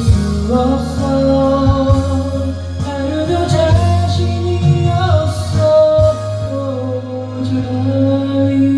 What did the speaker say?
수 없어. 하루도 자신이 없어. 도저히